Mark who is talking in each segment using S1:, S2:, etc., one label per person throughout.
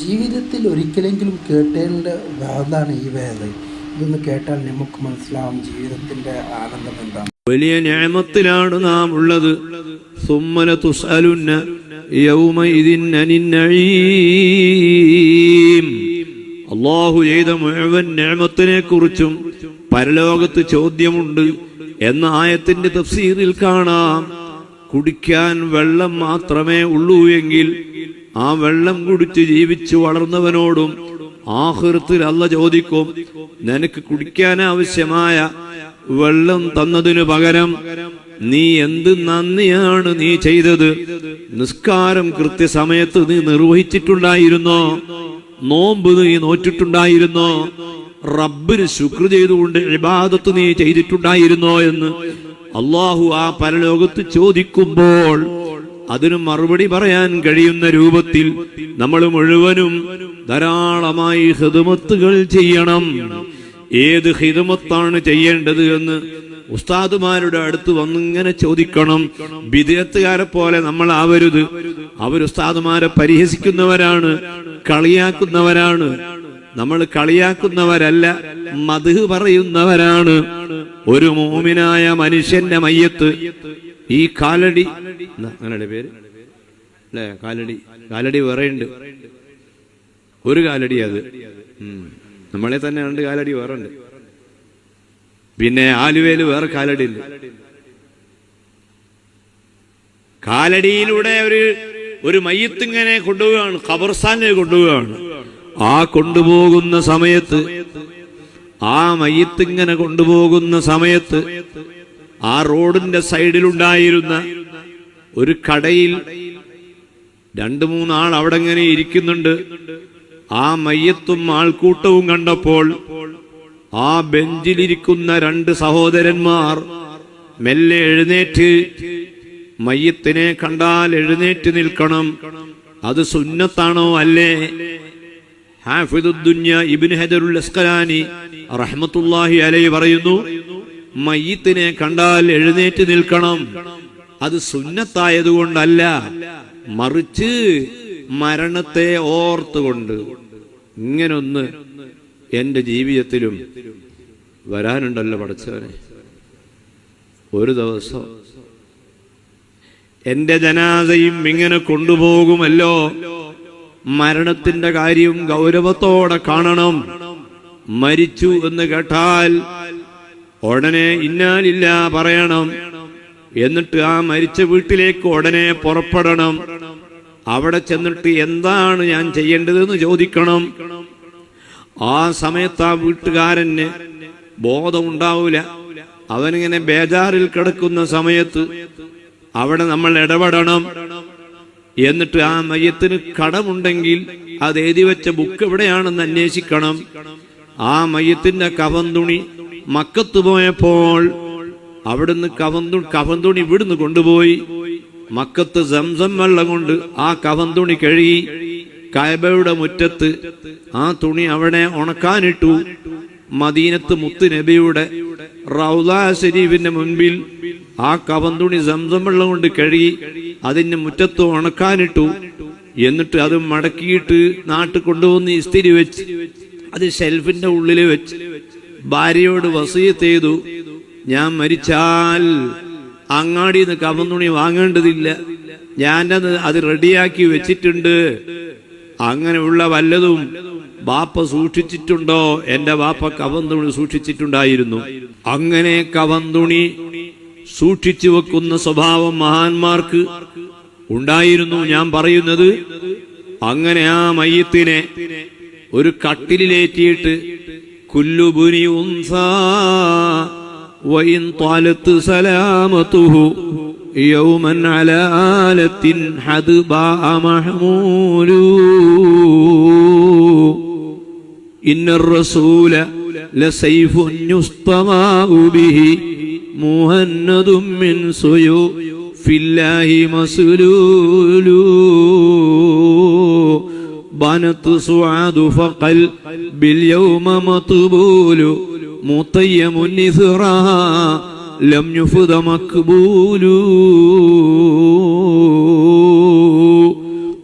S1: ജീവിതത്തിൽ ഒരിക്കലെങ്കിലും കേട്ടേണ്ട വേദാണ് ഈ വേദ ഇതൊന്ന് കേട്ടാൽ നമുക്ക് മനസ്സിലാവും ജീവിതത്തിന്റെ ആനന്ദം എന്താണ്.
S2: വലിയ ഞാമത്തിലാണ് നാം ഉള്ളത്. സുമ്മന തുസലുന്ന യൗമ അള്ളാഹു ചെയ്ത മുഴുവൻ ഞാമത്തിനെ കുറിച്ചും പരലോകത്ത് ചോദ്യമുണ്ട് എന്ന ആയത്തിന്റെ തഫ്സീറിൽ കാണാം. കുടിക്കാൻ വെള്ളം മാത്രമേ ഉള്ളൂ എങ്കിൽ ആ വെള്ളം കുടിച്ച് ജീവിച്ച് വളർന്നവനോടും ആഹൃത്തിൽ അല്ല ചോദിക്കും നിനക്ക് കുടിക്കാൻ ആവശ്യമായ വെള്ളം തന്നതിനു പകരം നീ എന്ത് നന്ദിയാണ് നീ ചെയ്തത്? നിസ്കാരം കൃത്യസമയത്ത് നീ നിർവഹിച്ചിട്ടുണ്ടായിരുന്നോ? നോമ്പ് നീ നോറ്റിട്ടുണ്ടായിരുന്നോ? റബ്ബിന് ശുക്ർ ചെയ്തുകൊണ്ട് ഇബാദത്ത് നീ ചെയ്തിട്ടുണ്ടായിരുന്നോ? എന്ന് അള്ളാഹു ആ പരലോകത്ത് ചോദിക്കുമ്പോൾ അതിന് മറുപടി പറയാൻ കഴിയുന്ന രൂപത്തിൽ നമ്മൾ മുഴുവനും ധാരാളമായി ഹിതമത്തുകൾ ചെയ്യണം. ഏത് ഹിതമത്താണ് ചെയ്യേണ്ടത് എന്ന് ഉസ്താദുമാരുടെ അടുത്ത് വന്നിങ്ങനെ ചോദിക്കണം. വിദേത്തുകാരെ പോലെ നമ്മൾ ആവരുത്. അവർ ഉസ്താദുമാരെ പരിഹസിക്കുന്നവരാണ് കളിയാക്കുന്നവരാണ്. നമ്മൾ കളിയാക്കുന്നവരല്ല മധു പറയുന്നവരാണ്. ഒരു മോമിനായ മനുഷ്യന്റെ മയ്യത്ത് ഈ കാലടി അങ്ങനെ പേര്? അല്ലേ കാലടി കാലടി വേറെ ഉണ്ട് ഒരു കാലടി അത്. നമ്മളെ തന്നെ രണ്ട് കാലടി വേറെ ഉണ്ട് പിന്നെ ആലുവേൽ വേറെ കാലടി ഉണ്ട് കാലടിയിലൂടെ ഒരു ഒരു മയ്യത്തിങ്ങനെ കൊണ്ടുപോവുകയാണ് ഖബർസ്ഥാനിൽ കൊണ്ടുപോവുകയാണ്. ആ കൊണ്ടുപോകുന്ന സമയത്ത് ആ മയ്യത്തിങ്ങനെ കൊണ്ടുപോകുന്ന സമയത്ത് ആ റോഡിന്റെ സൈഡിലുണ്ടായിരുന്ന ഒരു കടയിൽ രണ്ടു മൂന്നാൾ അവിടെ ഇങ്ങനെ ഇരിക്കുന്നുണ്ട്. ആ മയ്യത്തും ആൾക്കൂട്ടവും കണ്ടപ്പോൾ ആ ബെഞ്ചിലിരിക്കുന്ന രണ്ട് സഹോദരന്മാർ മെല്ലെ എഴുന്നേറ്റ് മയ്യത്തിനെ കണ്ടാൽ എഴുന്നേറ്റ് നിൽക്കണം. അത് സുന്നത്താണോ അല്ലേ? ഹാഫിദുദ്ദുന്യ ഇബിൻ ഹജറുൽ അസ്കലാനി റഹ്മത്തുല്ലാഹി അലൈ പറയുന്നു മയ്യത്തിനെ കണ്ടാൽ എഴുന്നേറ്റ് നിൽക്കണം. അത് സുന്നത്തായതുകൊണ്ടല്ല മറിച്ച് മരണത്തെ ഓർത്തുകൊണ്ട് ഇങ്ങനൊന്ന് എന്റെ ജീവിതത്തിലും വരാനുണ്ടല്ലോ പഠിച്ചവനെ ഒരു ദിവസം എന്റെ ജനാസയും ഇങ്ങനെ കൊണ്ടുപോകുമല്ലോ. മരണത്തിന്റെ കാര്യം ഗൗരവത്തോടെ കാണണം. മരിച്ചു എന്ന് കേട്ടാൽ ഉടനെ ഇന്നാലില്ല പറയണം. എന്നിട്ട് ആ മരിച്ച വീട്ടിലേക്ക് ഉടനെ പുറപ്പെടണം. അവിടെ ചെന്നിട്ട് എന്താണ് ഞാൻ ചെയ്യേണ്ടതെന്ന് ചോദിക്കണം. ആ സമയത്ത് ആ വീട്ടുകാരന് ബോധമുണ്ടാവൂല. അവനിങ്ങനെ ബേജാറിൽ കിടക്കുന്ന സമയത്ത് അവിടെ നമ്മൾ ഇടപെടണം. എന്നിട്ട് ആ മയ്യത്തിന് കടമുണ്ടെങ്കിൽ അത് എഴുതി വെച്ച ബുക്ക് എവിടെയാണെന്ന് അന്വേഷിക്കണം. ആ മയ്യത്തിന്റെ കവന്തുണി മക്കത്ത് പോയപ്പോൾ അവിടുന്ന് കവന്തു കവന്തുണി ഇവിടുന്ന് കൊണ്ടുപോയി. മക്കത്ത് സംസം വെള്ളം കൊണ്ട് ആ കവന്തുണി കഴുകി കയബയുടെ മുറ്റത്ത് ആ തുണി അവിടെ ഉണക്കാനിട്ടു. മദീനത്ത് മുത്ത് നബിയുടെ റൗദാ ശരീഫിന്റെ മുൻപിൽ ആ കവന്തുണി സംസം വെള്ളം കൊണ്ട് കഴുകി അതിന്റെ മുറ്റത്ത് ഉണക്കാനിട്ടു. എന്നിട്ട് അത് മടക്കിയിട്ട് നാട്ടിൽ കൊണ്ടുവന്ന് ഇസ്തിരി വെച്ച് അത് ഷെൽഫിന്റെ ഉള്ളിൽ വെച്ച് ഭാര്യയോട് വസീയത്ത് ചെയ്തു. ഞാൻ മരിച്ചാൽ അങ്ങാടിയിൽ നിന്ന് കവന്നുണി വാങ്ങേണ്ടതില്ല. ഞാനത് അത് റെഡിയാക്കി വെച്ചിട്ടുണ്ട്. അങ്ങനെയുള്ള വല്ലതും ബാപ്പ സൂക്ഷിച്ചിട്ടുണ്ടോ? എന്റെ ബാപ്പ കവന്തുണി സൂക്ഷിച്ചിട്ടുണ്ടായിരുന്നു. അങ്ങനെ കവന്തുണി സൂക്ഷിച്ചു വെക്കുന്ന സ്വഭാവം മഹാന്മാർക്ക് ഉണ്ടായിരുന്നു. ഞാൻ പറയുന്നത് അങ്ങനെ ആ മയ്യത്തിനെ ഒരു കട്ടിലേറ്റിയിട്ട് കുല്ലുബുനി ഉൻസാ وإن طالت سلامته يوما على آلة حدباء محمول إن الرسول لسيف يستماء به مهند من سيوف الله مسلول بنت سعاد فقل باليوم مطبول مطيم نثرها لم يفض مقبول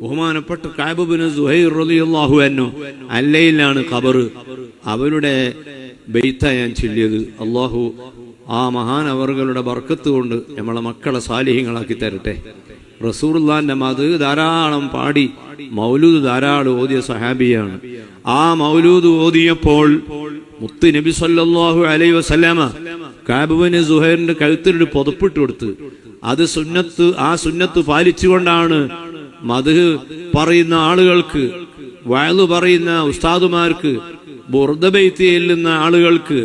S2: ബഹുമാനപ്പെട്ട കാബുബിന് സുഹൈർ റളിയല്ലാഹു അൻഹു അല്ലയിലാണ് ഖബറ് അവരുടെ ബെയ്ത്ത ഞാൻ ചൊല്ലിയത് അള്ളാഹു ആ മഹാനവറുകളുടെ ബർക്കത്ത് കൊണ്ട് നമ്മളെ മക്കളെ സാലിഹ്യങ്ങളാക്കി തരട്ടെ റസൂർലാന്റെ മത് ധാരാളം പാടി മൗലൂദ് ധാരാളം ഓതിയ സഹാബിയാണ് ആ മൗലൂദ് ഓതിയപ്പോൾ മുത്ത് നബി സല്ലാഹു അലൈ വസല്ലമ കാബുവിന് സുഹൈറിന്റെ കഴുത്തിനൊരു പുതപ്പിട്ട് കൊടുത്ത് അത് സുന്നത്ത് ആ സുന്നത്ത് പാലിച്ചുകൊണ്ടാണ് മധു പറയുന്ന ആളുകൾക്ക് വയലു പറയുന്ന ഉസ്താദുമാർക്ക് ബുർദബൈത്തി നിന്ന ആളുകൾക്ക്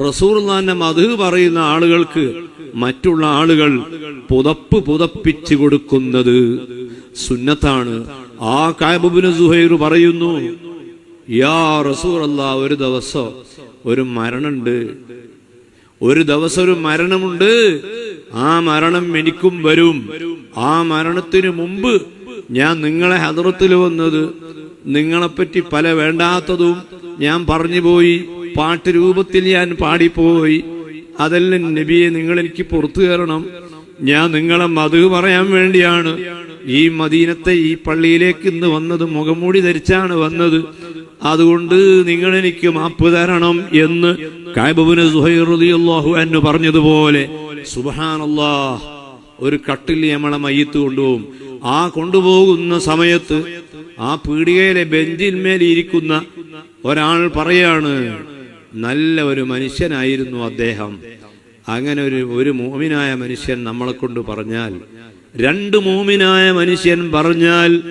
S2: റസൂർ തന്നെ മധു പറയുന്ന ആളുകൾക്ക് മറ്റുള്ള ആളുകൾ പുതപ്പ് പുതപ്പിച്ചു കൊടുക്കുന്നത് സുന്നത്താണ്. ആ കാബുബിന് സുഹൈർ പറയുന്നു യാ റസൂർ ഒരു ദിവസം ഒരു മരണമുണ്ട്. ഒരു ദിവസം ഒരു മരണമുണ്ട്. ആ മരണം എനിക്കും വരും. ആ മരണത്തിന് മുമ്പ് ഞാൻ നിങ്ങളെ ഹദറത്തിൽ വന്നത് നിങ്ങളെപ്പറ്റി പല വേണ്ടാത്തതും ഞാൻ പറഞ്ഞു പോയി. പാട്ട് രൂപത്തിൽ ഞാൻ പാടിപ്പോയി. അതെല്ലാം നബിയെ നിങ്ങൾ എനിക്ക് പുറത്തു കയറണം. ഞാൻ നിങ്ങളെ മധു പറയാൻ വേണ്ടിയാണ്. ഈ മദീനത്തെ ഈ പള്ളിയിലേക്ക് ഇന്ന് വന്നത് മുഖംമൂടി ധരിച്ചാണ് വന്നത്. അതുകൊണ്ട് നിങ്ങൾ എനിക്ക് മാപ്പ് തരണം എന്ന് കായബുബിന് സുഹൈറുദിയല്ലാഹു എന്ന് പറഞ്ഞതുപോലെ സുബഹാനല്ലാ ഒരു കട്ടിൽ നമ്മളെ മയ്യത്ത് കൊണ്ടുപോകും. ആ കൊണ്ടുപോകുന്ന സമയത്ത് ആ പീടികയിലെ ബെഞ്ചിന്മേൽ ഇരിക്കുന്ന ഒരാൾ പറയാണ് നല്ല ഒരു മനുഷ്യനായിരുന്നു അദ്ദേഹം. അങ്ങനെ ഒരു ഒരു മൂമിനായ മനുഷ്യൻ നമ്മളെ കൊണ്ട് പറഞ്ഞാൽ രണ്ട് മൂമിനായ മനുഷ്യൻ പറഞ്ഞാൽ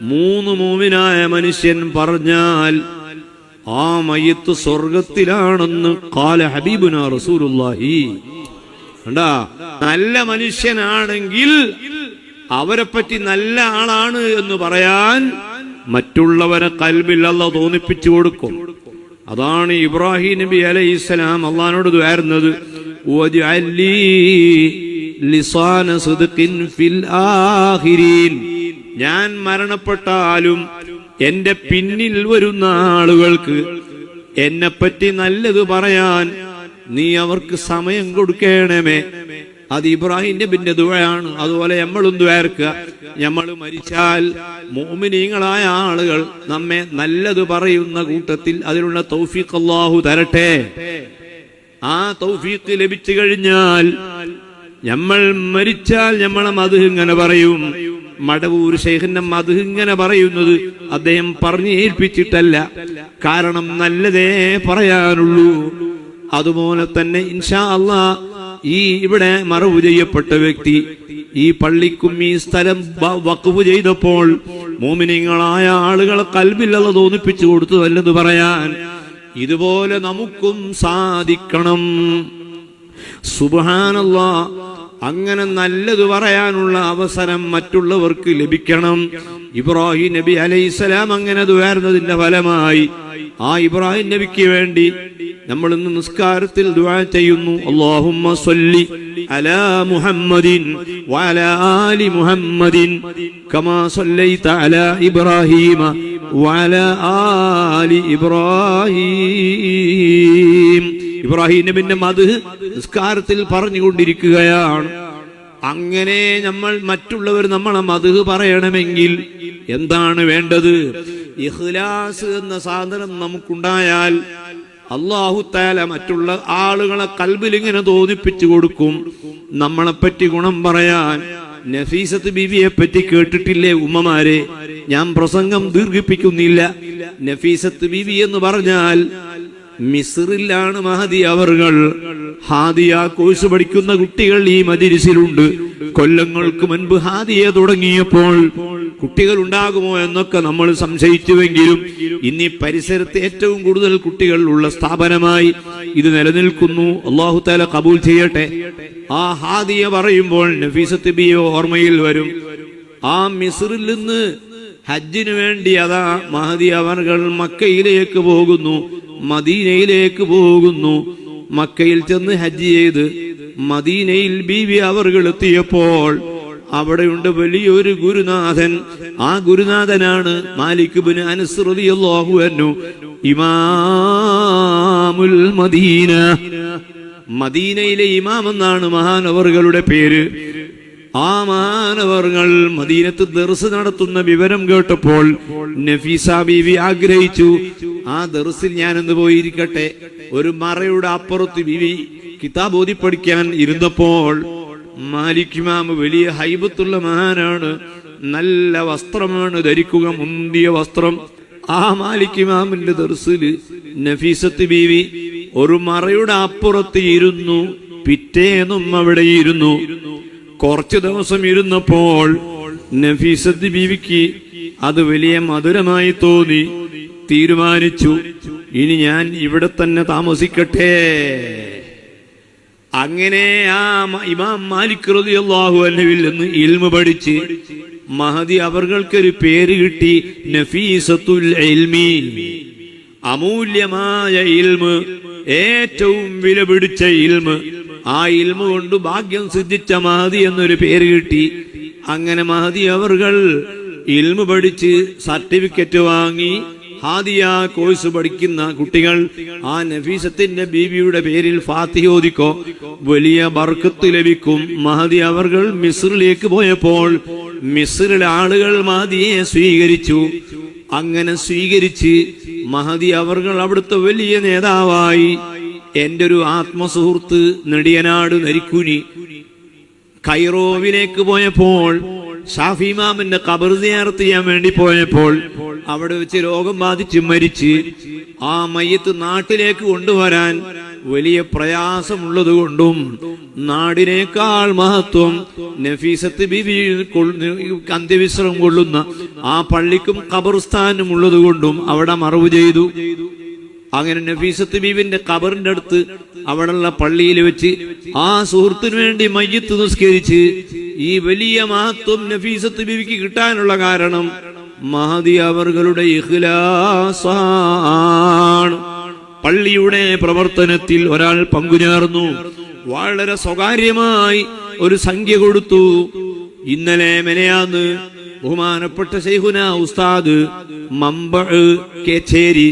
S2: മൂന്ന് മൂമിനായ മനുഷ്യൻ പറഞ്ഞാൽ ആ മയ്യത്ത് സ്വർഗത്തിലാണെന്ന് കാല ഹബീബുന റസൂലുള്ളാഹി. കണ്ടാ? നല്ല മനുഷ്യനാണെങ്കിൽ അവരെ പറ്റി നല്ല ആളാണ് എന്ന് പറയാൻ മറ്റുള്ളവരെ കൽബിൽ തോന്നിപ്പിച്ചു കൊടുക്കും. അതാണ് ഇബ്രാഹിം നബി അലൈഹി ഇസ്ലാം അള്ളഹാനോട് ദ്വാരുന്നത് ഞാൻ മരണപ്പെട്ടാലും എന്റെ പിന്നിൽ വരുന്ന ആളുകൾക്ക് എന്നെപ്പറ്റി നല്ലത് പറയാൻ നീ അവർക്ക് സമയം കൊടുക്കണമേ. അത് ഇബ്രാഹിം നബിന്റെ ദുഴയാണ് അതുപോലെ നമ്മളും ദ്വാർക്കുക നമ്മൾ മരിച്ചാൽ മോമിനീങ്ങളായ ആളുകൾ നമ്മെ നല്ലത് പറയുന്ന കൂട്ടത്തിൽ അതിനുള്ള തൗഫീഖ് അള്ളാഹു തരട്ടെ. ആ തൗഫീഖ് ലഭിച്ചു കഴിഞ്ഞാൽ നമ്മൾ മരിച്ചാൽ നമ്മളെ മധു ഇങ്ങനെ പറയും. മടവൂർ ശേഖന്റെ മധു ഇങ്ങനെ പറയുന്നത് അദ്ദേഹം പറഞ്ഞു ഏൽപ്പിച്ചിട്ടല്ല. കാരണം നല്ലതേ പറയാനുള്ളൂ. അതുപോലെ തന്നെ ഇൻഷാ അള്ളാ ഈ ഇവിടെ മറവ് ചെയ്യപ്പെട്ട വ്യക്തി ഈ പള്ളിക്കും ഈ സ്ഥലം വക്കുവ് ചെയ്തപ്പോൾ മോമിനിങ്ങളായ ആളുകൾ കൽബില്ലത് തോന്നിപ്പിച്ചു കൊടുത്തു നല്ലത് പറയാൻ ഇതുപോലെ നമുക്കും സാധിക്കണം. സുബാനല്ല അങ്ങനെ നല്ലത് പറയാനുള്ള അവസരം മറ്റുള്ളവർക്ക് ലഭിക്കണം. ഇബ്രാഹിം നബി അലൈഹിസ്സലാം അങ്ങനെ ദുവാരുന്നതിന്റെ ഫലമായി ആ ഇബ്രാഹിം നബിക്ക് വേണ്ടി നമ്മൾ ഇന്ന് നിസ്കാരത്തിൽ ദുആ ചെയ്യുന്നു. അല്ലാഹുമ്മ സ്വല്ലി അലാ മുഹമ്മദിൻ വഅലാ ആലി മുഹമ്മദിൻ കമാ സ്വല്ലൈത അലാ ഇബ്രാഹീമ വഅലാ ആലി ഇബ്രാഹീം. ഇബ്രാഹിം നബിന്റെ മത് നിസ്കാരത്തിൽ പറഞ്ഞുകൊണ്ടിരിക്കുകയാണ്. അങ്ങനെ നമ്മൾ മറ്റുള്ളവർ നമ്മളെ മത് പറയണമെങ്കിൽ എന്താണ് വേണ്ടത്? ഇഹ്ലാസ് എന്ന സാധനം നമുക്കുണ്ടായാൽ അള്ളാഹു താല മറ്റുള്ള ആളുകളെ കൽബിൽ ഇങ്ങനെ തോന്നിപ്പിച്ചു കൊടുക്കും. നമ്മളെപ്പറ്റി ഗുണം പറയാൻ നഫീസത്ത് ബിവിയെ പറ്റി കേട്ടിട്ടില്ലേ ഉമ്മമാരെ? ഞാൻ പ്രസംഗം ദീർഘിപ്പിക്കുന്നില്ല. നഫീസത്ത് ബിവി എന്ന് പറഞ്ഞാൽ മിസ്റിലാണ് മഹദി അവർകൾ. ഹാദിയ കോഴ്സ് പഠിക്കുന്ന കുട്ടികൾ ഈ മജിരിസിലുണ്ട് കൊല്ലങ്ങൾക്ക് മുൻപ് ഹാദിയെ തുടങ്ങിയപ്പോൾ കുട്ടികൾ ഉണ്ടാകുമോ എന്നൊക്കെ നമ്മൾ സംശയിച്ചുവെങ്കിലും ഇന്ന് പരിസരത്ത് ഏറ്റവും കൂടുതൽ കുട്ടികൾ ഉള്ള സ്ഥാപനമായി ഇത് നിലനിൽക്കുന്നു. അള്ളാഹു താല കബൂൽ ചെയ്യട്ടെ. ആ ഹാദിയ പറയുമ്പോൾ നഫീസത്ത് ബിയോ ഓർമ്മയിൽ വരും. ആ മിസ്രിൽ നിന്ന് ഹജ്ജിനു വേണ്ടി അതാ മഹദി അവർകൾ മക്കയിലേക്ക് പോകുന്നു. മദീനയിലേക്ക് പോകുന്നു. മക്കയിൽ ചെന്ന് ഹജ്ജ് ചെയ്ത് മദീനയിൽ ബീവി അവർകൾ എത്തിയപ്പോൾ അവിടെയുണ്ട് വലിയൊരു ഗുരുനാഥൻ. ആ ഗുരുനാഥനാണ് മാലിക് ബിൻ അനസ് റളിയല്ലാഹു അൻഹു. ഇമാമുൽ മദീന. മദീനയിലെ ഇമാം എന്നാണ് മഹാനവറുകളുടെ പേര്. ആ മാനവർകൾ മദീനത്ത് ദർസ് നടത്തുന്ന വിവരം കേട്ടപ്പോൾ നഫീസ ബീവി ആഗ്രഹിച്ചു ആ ദർസിൽ ഞാനൊന്ന് പോയിരിക്കട്ടെ. ഒരു മറയുടെ അപ്പുറത്ത് ബീവി കിതാബ് ഓതി പഠിക്കാൻ ഇരുന്നപ്പോൾ മാലിക് ഇമാം വലിയ ഹൈബത്തുള്ള മഹാനാണ് നല്ല വസ്ത്രമാണ് ധരിക്കുക മുന്തിയ വസ്ത്രം. ആ മാലിക് ഇമാമിന്റെ ദർസിൽ നഫീസത്ത് ബീവി ഒരു മറയുടെ അപ്പുറത്ത് ഇരുന്നു പിറ്റേന്നും അവിടെ ഇരുന്നു. കുറച്ചു ദിവസം ഇരുന്നപ്പോൾ നഫീസത്ത് ബീവിക്ക് അത് വലിയ മധുരമായി തോന്നി. തീരുമാനിച്ചു ഇനി ഞാൻ ഇവിടെ തന്നെ താമസിക്കട്ടെ. അങ്ങനെ ആ ഇമാം മാലിക് റളിയല്ലാഹു അൻഹുവിൽ നിന്ന് ഇൽമ പഠിച്ച് മഹദി അവർക്കൊരു പേര് കിട്ടി നഫീസത്തുൽ അമൂല്യമായ ഇൽമ് ഏറ്റവും വില പിടിച്ച ഇൽമ്. ആ ഇൽമ കൊണ്ട് ഭാഗ്യം സിദ്ധിച്ച മഹതി എന്നൊരു പേര് കിട്ടി. അങ്ങനെ മഹതി അവർകൾ ഇൽമ പഠിച്ച് സർട്ടിഫിക്കറ്റ് വാങ്ങി ഹാദിയ കോഴ്സ് പഠിക്കുന്ന കുട്ടികൾ ആ നഫീസത്തിന്റെ ബീവിയുടെ പേരിൽ ഫാത്തിഹ ഓദിക്കോ വലിയ ബർക്കത്ത് ലഭിക്കും. മഹദി അവർകൾ മിസ്രിലേക്ക് പോയപ്പോൾ മിസ്രിലെ ആളുകൾ മഹദിയെ സ്വീകരിച്ചു. അങ്ങനെ സ്വീകരിച്ച് മഹദി അവർകൾ അവിടുത്തെ വലിയ നേതാവായി. എന്റെ ഒരു ആത്മസുഹൃത്ത് നെടിയനാട് നരിക്കുനി കൈറോവിലേക്ക് പോയപ്പോൾ ഷാഫിമാമിന്റെ കബർ സിയാറത്ത് ചെയ്യാൻ വേണ്ടി പോയപ്പോൾ അവിടെ വെച്ച് രോഗം ബാധിച്ച് മരിച്ച് ആ മയ്യത്ത് നാട്ടിലേക്ക് കൊണ്ടുവരാൻ വലിയ പ്രയാസമുള്ളത് കൊണ്ടും നാടിനേക്കാൾ മഹത്വം നഫീസത്ത് ബിബി അന്ത്യവിശ്രമം കൊള്ളുന്ന ആ പള്ളിക്കും ഖബർസ്ഥാനും ഉള്ളത് കൊണ്ടും അവിടെ മറവ് ചെയ്തു. അങ്ങനെ നഫീസത്ത് ബീബിന്റെ കബറിന്റെ അടുത്ത് അവിടെയുള്ള പള്ളിയിൽ വെച്ച് ആ സുഹൃത്തിനു വേണ്ടി മയ്യത്ത് നിസ്കരിച്ച് ഈ വലിയ മഹത്വം നഫീസത്ത് ബീവിക്ക് കിട്ടാനുള്ള കാരണം മഹതി അവരുടെ ഇഖ്ലാസാണ്. പള്ളിയുടെ പ്രവർത്തനത്തിൽ ഒരാൾ പങ്കുചേർന്നു. വളരെ സ്വകാര്യമായി ഒരു സംഖ്യ കൊടുത്തു. ഇന്നലെ മെനയാന്ന് ബഹുമാനപ്പെട്ട ശൈഹുന ഉസ്താദ് മമ്പ കേച്ചേരി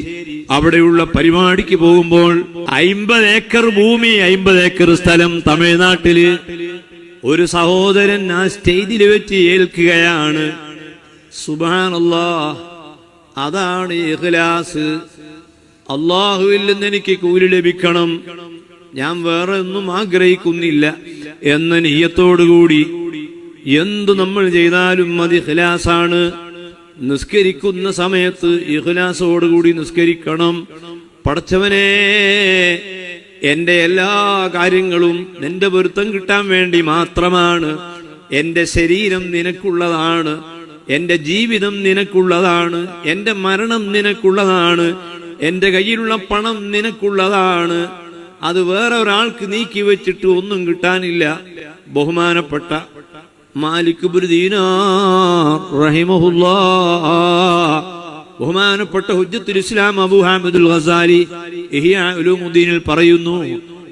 S2: അവിടെയുള്ള പരിപാടിക്ക് പോകുമ്പോൾ അയിമ്പത് ഏക്കർ ഭൂമി അയിമ്പത് ഏക്കർ സ്ഥലം തമിഴ്നാട്ടിൽ ഒരു സഹോദരൻ ആ സ്റ്റേജിൽ വെച്ച് ഏൽക്കുകയാണ്. സുബാനല്ലാ അതാണ് ഇഖ്ലാസ്. അള്ളാഹുവിൽ നിന്ന് എനിക്ക് കൂലി ലഭിക്കണം. ഞാൻ വേറെ ഒന്നും ആഗ്രഹിക്കുന്നില്ല എന്ന നീയത്തോടുകൂടി എന്തു നമ്മൾ ചെയ്താലും അത് ഇഖ്ലാസാണ്. നിസ്കരിക്കുന്ന സമയത്ത് ഇഹ്ലാസോടുകൂടി നിസ്കരിക്കണം. പടച്ചവനെ എന്റെ എല്ലാ കാര്യങ്ങളും നിന്റെ പൊരുത്തം കിട്ടാൻ വേണ്ടി മാത്രമാണ്. എന്റെ ശരീരം നിനക്കുള്ളതാണ്. എന്റെ ജീവിതം നിനക്കുള്ളതാണ്. എന്റെ മരണം നിനക്കുള്ളതാണ്. എന്റെ കയ്യിലുള്ള പണം നിനക്കുള്ളതാണ്. അത് വേറെ ഒരാൾക്ക് നീക്കി വെച്ചിട്ട് ഒന്നും കിട്ടാനില്ല. ബഹുമാനപ്പെട്ട ബഹുമാനപ്പെട്ട ഹുജ്ജത്തുൽ ഇസ്ലാം അബു ഹാമിദുൽ ഖസാലി ഉലൂമുദ്ദീനിൽ പറയുന്നു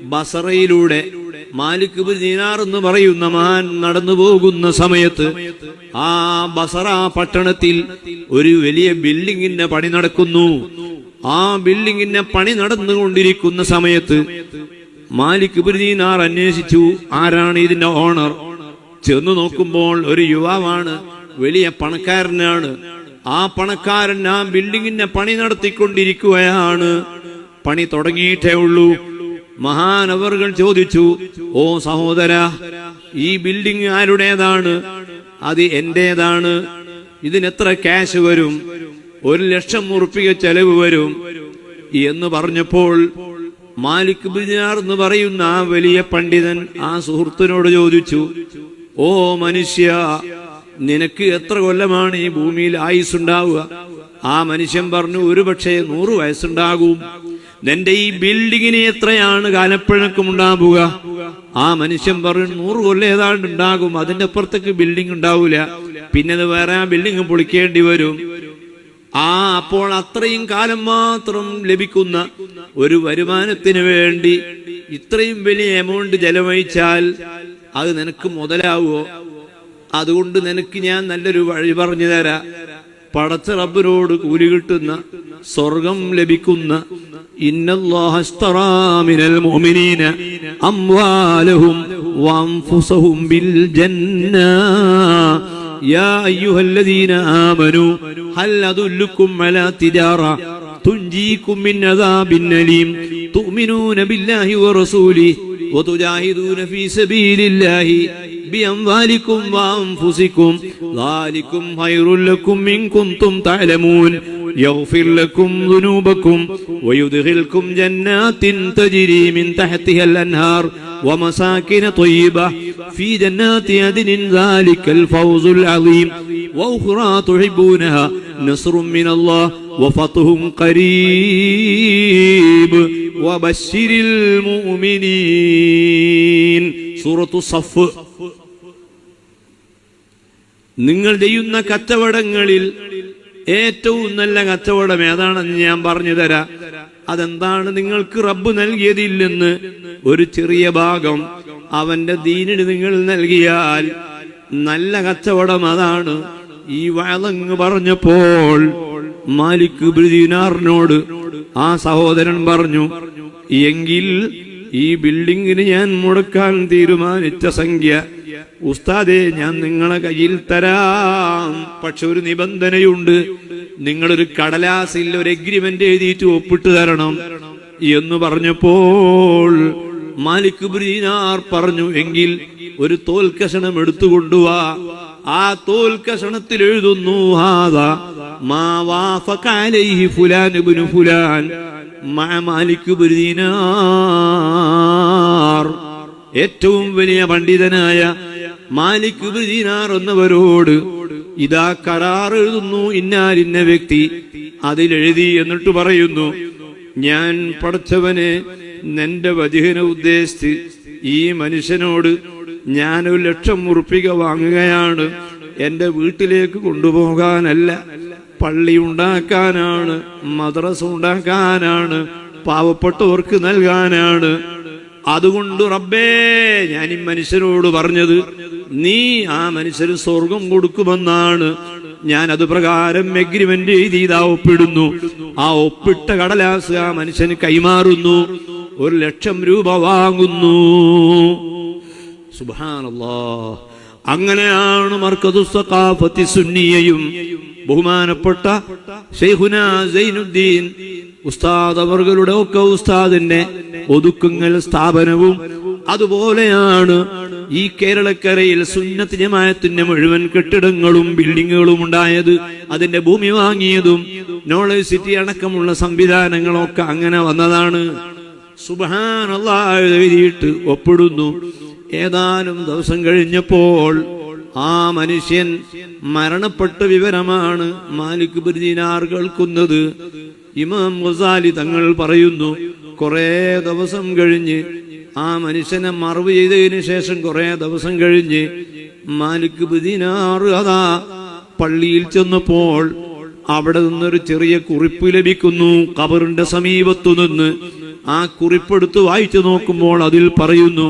S2: ബസറയിലൂടെ മാലിക് ദീനാർ എന്ന് പറയുന്ന മഹാൻ നടന്നു പോകുന്ന സമയത്ത് ആ ബസറ പട്ടണത്തിൽ ഒരു വലിയ ബിൽഡിങ്ങിന്റെ പണി നടക്കുന്നു. ആ ബിൽഡിങ്ങിന്റെ പണി നടന്നുകൊണ്ടിരിക്കുന്ന സമയത്ത് മാലിക് ദീനാർ അന്വേഷിച്ചു ആരാണ് ഇതിന്റെ ഓണർ? ചെന്ന് നോക്കുമ്പോൾ ഒരു യുവാവാണ് വലിയ പണക്കാരനാണ്. ആ പണക്കാരൻ ആ ബിൽഡിങ്ങിന്റെ പണി നടത്തിക്കൊണ്ടിരിക്കുകയാണ്. പണി തുടങ്ങിയിട്ടേ ഉള്ളൂ. മഹാനവറുകൾ ചോദിച്ചു ഓ സഹോദര ഈ ബിൽഡിംഗ് ആരുടേതാണ്? അത് എന്റേതാണ്? ഇതിനെത്ര ക്യാഷ് വരും? ഒരു ലക്ഷം ഉറുപ്പിക ചെലവ് വരും. എന്ന് പറഞ്ഞപ്പോൾ മാലിക് ബിജാർ എന്ന് പറയുന്ന ആ വലിയ പണ്ഡിതൻ ആ സുഹൃത്തിനോട് ചോദിച്ചു ഓ മനുഷ്യ നിനക്ക് എത്ര കൊല്ലമാണ് ഈ ഭൂമിയിൽ ആയുസ്സുണ്ടാവുക? ആ മനുഷ്യൻ പറഞ്ഞു ഒരുപക്ഷെ നൂറ് വയസ്സുണ്ടാകും. നിന്റെ ഈ ബിൽഡിങ്ങിന് എത്രയാണ് കാലപ്പഴക്കം ഉണ്ടാവുക? ആ മനുഷ്യൻ പറഞ്ഞു നൂറ് കൊല്ലം ഏതാണ്ട് ഉണ്ടാകും അതിന്റെ അപ്പുറത്തേക്ക് ബിൽഡിംഗ് ഉണ്ടാവില്ല പിന്നെ അത് വേറെ ആ ബിൽഡിംഗ് പൊളിക്കേണ്ടി വരും. ആ അപ്പോൾ അത്രയും കാലം മാത്രം ലഭിക്കുന്ന ഒരു വരുമാനത്തിന് വേണ്ടി ഇത്രയും വലിയ എമൗണ്ട് ചെലവഴിച്ചാൽ അത് നിനക്ക് മുതലാവോ അതുകൊണ്ട് നിനക്ക് ഞാൻ നല്ലൊരു വഴി പറഞ്ഞു തരാം പടച്ച റബ്ബിനോട് കൂലി കിട്ടുന്ന സ്വർഗം ലഭിക്കുന്ന إن الله اشترى من المؤمنين أموالهم وأنفسهم بالجنة يا أيها الذين آمنوا هل أدلكم على تجارة تنجيكم من عذاب أليم تؤمنون بالله ورسوله وتجاهدون في سبيل الله بأموالكم وأنفسكم ذلكم خير لكم إن كنتم تعلمون يغفر لكم ذنوبكم ويدخلكم جنات تجري من تحتها الأنهار ومساكن طيبة في جنات عدن ذلك الفوز العظيم وأخرى تحبونها نصر من الله وفتح قريب വബശിരിൽ മുഅ്മിനീൻ സൂറത്തു സഫ്. നിങ്ങൾ ചെയ്യുന്ന കച്ചവടങ്ങളിൽ ഏറ്റവും നല്ല കച്ചവടം ഏതാണെന്ന് ഞാൻ പറഞ്ഞു തരാം. അതെന്താണ്? നിങ്ങൾക്ക് റബ്ബ് നൽകിയതില്ലെന്ന് ഒരു ചെറിയ ഭാഗം അവന്റെ ദീനിന് നിങ്ങൾ നൽകിയാൽ നല്ല കച്ചവടം അതാണ്. ഈ വയലങ്ങ് പറഞ്ഞപ്പോൾ മാലിക് ബ്രിദിനാറിനോട് ആ സഹോദരൻ പറഞ്ഞു എങ്കിൽ ഈ ബിൽഡിങ്ങിന് ഞാൻ മുടക്കാൻ തീരുമാനിച്ച സംഖ്യ ഉസ്താദെ ഞാൻ നിങ്ങളെ കയ്യിൽ തരാം. പക്ഷെ ഒരു നിബന്ധനയുണ്ട്. നിങ്ങളൊരു കടലാസിൽ ഒരു എഗ്രിമെന്റ് എഴുതിയിട്ട് ഒപ്പിട്ട് തരണം. എന്ന് പറഞ്ഞപ്പോൾ മാലിക് ബ്രീനാർ പറഞ്ഞു എങ്കിൽ ഒരു തോൽക്കഷണം എടുത്തുകൊണ്ടുവാ. ആ തോൽക്കഷണത്തിൽ എഴുതുന്നു ഫുലാൻ ഫുലാൻ ഏറ്റവും വലിയ പണ്ഡിതനായ മാലിക് ദീനാർ എന്നവരോട് ഇതാ കരാർ എഴുതുന്നു ഇന്നാലിന്ന വ്യക്തി അതിലെഴുതി എന്നിട്ട് പറയുന്നു ഞാൻ പഠിച്ചവനെ നിന്റെ വജുവിനെ ഉദ്ദേശിച്ച് ഈ മനുഷ്യനോട് ഞാൻ ഒരു ലക്ഷം ഉറുപ്പിക വാങ്ങുകയാണ്. എന്റെ വീട്ടിലേക്ക് കൊണ്ടുപോകാനല്ല. പള്ളി ഉണ്ടാക്കാനാണ് മദ്രസ ഉണ്ടാക്കാനാണ് പാവപ്പെട്ടവർക്ക് നൽകാനാണ്. അതുകൊണ്ട് റബ്ബേ ഞാൻ ഈ മനുഷ്യരോട് പറഞ്ഞത് നീ ആ മനുഷ്യന് സ്വർഗം കൊടുക്കുമെന്നാണ്. ഞാൻ അത് പ്രകാരം എഗ്രിമെന്റ് എഴുതി ഇതാ ഒപ്പിടുന്നു. ആ ഒപ്പിട്ട കടലാസ് ആ മനുഷ്യന് കൈമാറുന്നു. ഒരു ലക്ഷം രൂപ വാങ്ങുന്നു. അങ്ങനെയാണ് സുന്നിയയും ബഹുമാനപ്പെട്ട ഷെയ്ഹുന സൈനുദ്ദീൻ ഉസ്താദ് അവർകളുടെ ഒക്കെ ഉസ്താദിന്റെ ഒതുക്കുങ്ങൽ സ്ഥാപനവും അതുപോലെയാണ് ഈ കേരളക്കരയിൽ സുന്നത്ത് ജമായത്തിന്റെ മുഴുവൻ കെട്ടിടങ്ങളും ബിൽഡിങ്ങുകളും ഉണ്ടായത് അതിന്റെ ഭൂമി വാങ്ങിയതും നോളേജ് സിറ്റി അടക്കമുള്ള സംവിധാനങ്ങളൊക്കെ അങ്ങനെ വന്നതാണ്. സുബാനുള്ള എഴുതിയിട്ട് ഒപ്പിടുന്നു. ഏതാനും ദിവസം കഴിഞ്ഞപ്പോൾ ആ മനുഷ്യൻ മരണപ്പെട്ട വിവരമാണ് മാലിക് ബിർദീനാർ കേൾക്കുന്നത്. ഇമാം ഗസാലി തങ്ങൾ പറയുന്നു കുറെ ദിവസം കഴിഞ്ഞ് ആ മനുഷ്യനെ മറവ് ചെയ്തതിന് ശേഷം കുറെ ദിവസം കഴിഞ്ഞ് മാലിക് ബിർദീനാർ അതാ പള്ളിയിൽ ചെന്നപ്പോൾ അവിടെ നിന്നൊരു ചെറിയ കുറിപ്പ് ലഭിക്കുന്നു. കബറിന്റെ സമീപത്തു നിന്ന്. ആ കുറിപ്പെടുത്ത് വായിച്ചു നോക്കുമ്പോൾ അതിൽ പറയുന്നു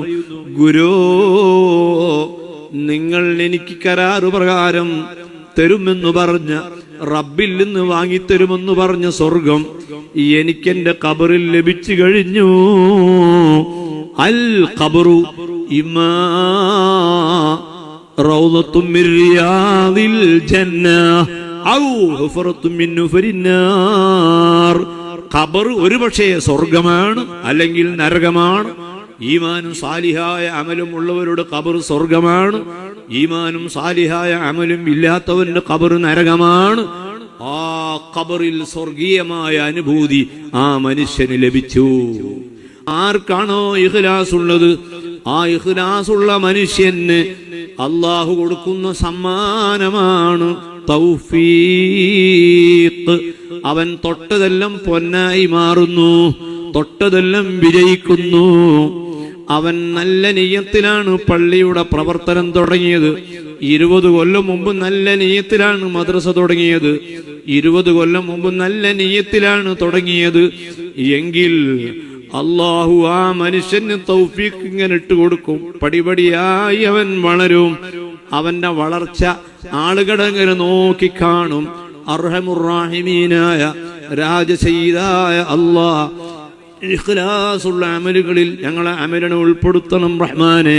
S2: ഗുരോ നിങ്ങൾ എനിക്ക് കരാറ് പ്രകാരം തരുമെന്ന് പറഞ്ഞ റബ്ബിൽ നിന്ന് വാങ്ങിത്തരുമെന്ന് പറഞ്ഞ സ്വർഗം എനിക്കെന്റെ കബറിൽ ലഭിച്ചു കഴിഞ്ഞു. അൽ കബറു ഇമാ റൗദത്തും ജന്ന. ഖബർ ഒരുപക്ഷേ സ്വർഗമാണ് അല്ലെങ്കിൽ നരകമാണ്. ഈമാനും സാലിഹായ അമലും ഉള്ളവരുടെ ഖബർ സ്വർഗമാണ്. ഈമാനും സാലിഹായ അമലും ഇല്ലാത്തവന്റെ ഖബർ നരകമാണ്. ആ ഖബറിൽ സ്വർഗീയമായ അനുഭൂതി ആ മനുഷ്യന് ലഭിച്ചു. ആർക്കാണോ ഇഖ്ലാസ് ഉള്ളത് ആ ഇഖ്ലാസ് ഉള്ള മനുഷ്യന് അള്ളാഹു കൊടുക്കുന്ന സമ്മാനമാണ്. തൗഫീഖ്. അവൻ തൊട്ടതെല്ലാം പൊന്നായി മാറുന്നു തൊട്ടതെല്ലാം വിജയിക്കുന്നു. അവൻ നല്ല നെയ്യത്തിലാണ് പള്ളിയുടെ പ്രവർത്തനം തുടങ്ങിയത്. ഇരുപത് കൊല്ലം മുമ്പ് നല്ല നെയ്യത്തിലാണ് മദ്രസ തുടങ്ങിയത്. ഇരുപത് കൊല്ലം മുമ്പ് നല്ല നെയ്യത്തിലാണ് തുടങ്ങിയത്. എങ്കിൽ അള്ളാഹു ആ മനുഷ്യന് തൗഫീഖ് ഇങ്ങനെ ഇട്ട് കൊടുക്കും പടിപടിയായി അവൻ വളരും. അവന്റെ വളർച്ച ആളുകളങ്ങനെ നോക്കിക്കാണും അർഹമുറാഹിമീനായ രാജശീലായ അള്ളാഹ് ഇഖ്ലാസുള്ള അമലുകളിൽ ഞങ്ങളെ അമലിനെ ഉൾപ്പെടുത്തണം റഹ്മാനെ.